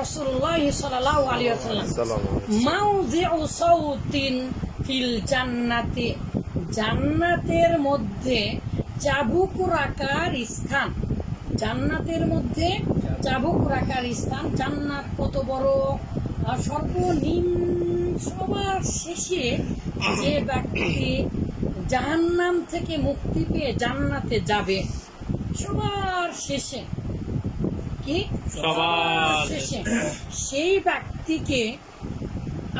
রাসূলুল্লাহ সাল্লাল্লাহু আলাইহি ওয়াসাল্লাম। মাউযিউ সাউতিন ফিল জান্নাতি। জান্নাতের মধ্যে চাবুক রাখার স্থান। জান্নাতের মধ্যে চাবুক রাখার স্থান। জান্নাত কত বড়? সর্বনিম্ন সবার শেষে যে ব্যক্তি জাহান্নাম থেকে মুক্তি পেয়ে জান্নাতে যাবে সবার শেষে কি সেই ব্যক্তিকে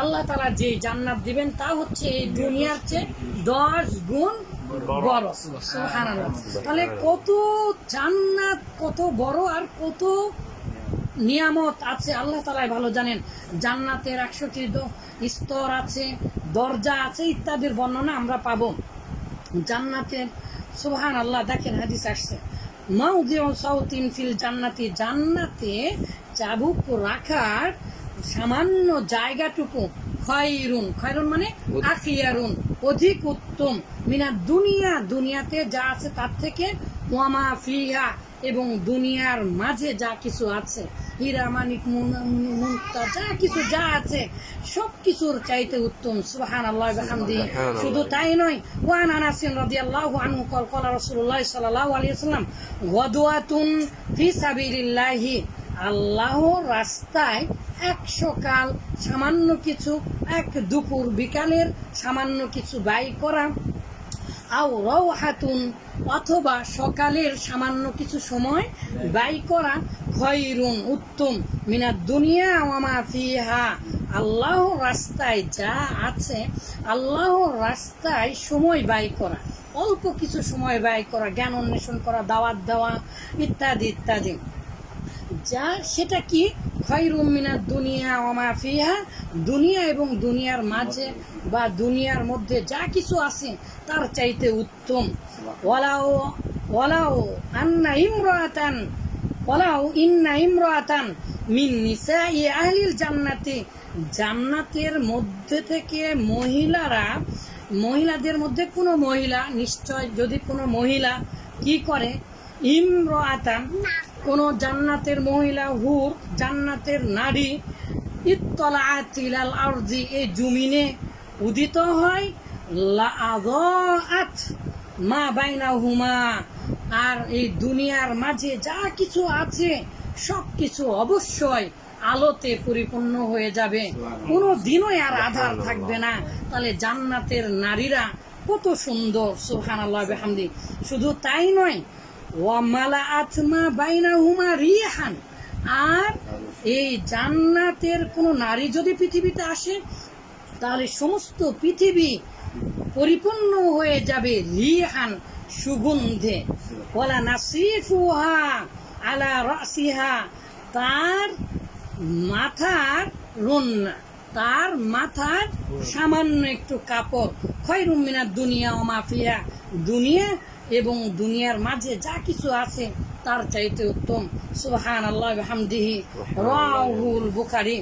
আল্লাহ তালা যে জান্নাত দিবেন তা হচ্ছে এই দুনিয়ার চেয়ে দশ গুণ বড়। তাহলে কত জান্নাত কত বড় আর কত নিয়ামত আছে আল্লাহ তালাই ভালো জানেন। জান্নাতের একশোটি স্তর আছে দরজা আছে ইত্যাদির বর্ণনা আমরা পাবো। জান্নাতের সুবহান আল্লাহ দেখেন হাদিস আসছে। মাউদিউ সাউতিন ফিল জান্নাতি জান্নাতে চাবুক রাখার সামান্য জায়গাটুকু খয়রুন। খয়রুন মানে আখিয়ারুন অধিক উত্তম। মিনা দুনিয়া দুনিয়াতে যা আছে তার থেকে ওয়ামা ফিহা এবং দুনিয়ার মাঝে যা কিছু আছে হীরা মানিক মুক্তা যা কিছু যা আছে সব কিছুর চাইতে উত্তম। সুহান আল্লাহ হামদি শুধু তাই নয় ওয়ান আনাসিন রাদি আল্লাহ কল কলা রসুল্লাহ সাল্লাহ আলিয়া গদুয়াতুন ফি সাবিরিল্লাহি আল্লাহ রাস্তায় এক সকাল সামান্য কিছু এক দুপুর বিকালের সামান্য কিছু ব্যয় করা আও রওহাতুন, অথবা সকালের সামান্য কিছু সময় ব্যয় করা খয়রুন উত্তম। মিনার দুনিয়া ওয়ামা ফিহা। আল্লাহ রাস্তায় যা আছে, আল্লাহর রাস্তায় সময় ব্যয় করা। অল্প কিছু সময় ব্যয় করা, জ্ঞান অন্বেষণ করা, দাওয়াত দেওয়া, ইত্যাদি ইত্যাদি। যা, সেটা কি? খয়রুম মিনার দুনিয়া ওমা ফিহা, দুনিয়া এবং দুনিয়ার মাঝে বা দুনিয়ার মধ্যে যা কিছু আছে তার চাইতে উত্তম। ওয়ালাও ওয়ালাও আন্না ইমরাতান ওয়ালাও ইন্না ইমরাতান মিন নিসাই আহলিল জান্নাতি। জান্নাতের মধ্যে থেকে মহিলারা, মহিলাদের মধ্যে কোনো মহিলা, নিশ্চয় যদি কোনো মহিলা কি করে? ইমরাতান কোন জান্নাতের মহিলা হুর জান্নাতের নারী ইত্তলাআতিলাল আরজি এই জমিনে উদিত হয় লাআযাআত মা বাইনাহুমা। আর এই দুনিয়ার মাঝে যা কিছু আছে সব কিছু অবশ্যই আলোতে পরিপূর্ণ হয়ে যাবে। কোনো দিনই আর আধার থাকবে না। তাহলে জান্নাতের নারীরা কত সুন্দর সুবহানাল্লাহ বিহামদি। শুধু তাই নয় ওয়ামালা আতমা বাইনা হুমা রিহান। আর এই জান্নাতের কোন নারী যদি পৃথিবীতে আসে, তাহলে সমস্ত পৃথিবী পরিপূর্ণ হয়ে যাবে রিহান সুগন্ধে। ওলা নাসিফুহা আলা রাসিহা। তার মাথার রন্না, তার মাথার সামান্য একটু কাপড়। খয়রুম মিনার দুনিয়া ও মাফিয়া দুনিয়া এবং দুনিয়ার মাঝে যা কিছু আছে তার চাইতে উত্তম। সুবহান আল্লাহ হামদিহি রাহুল বুখারি।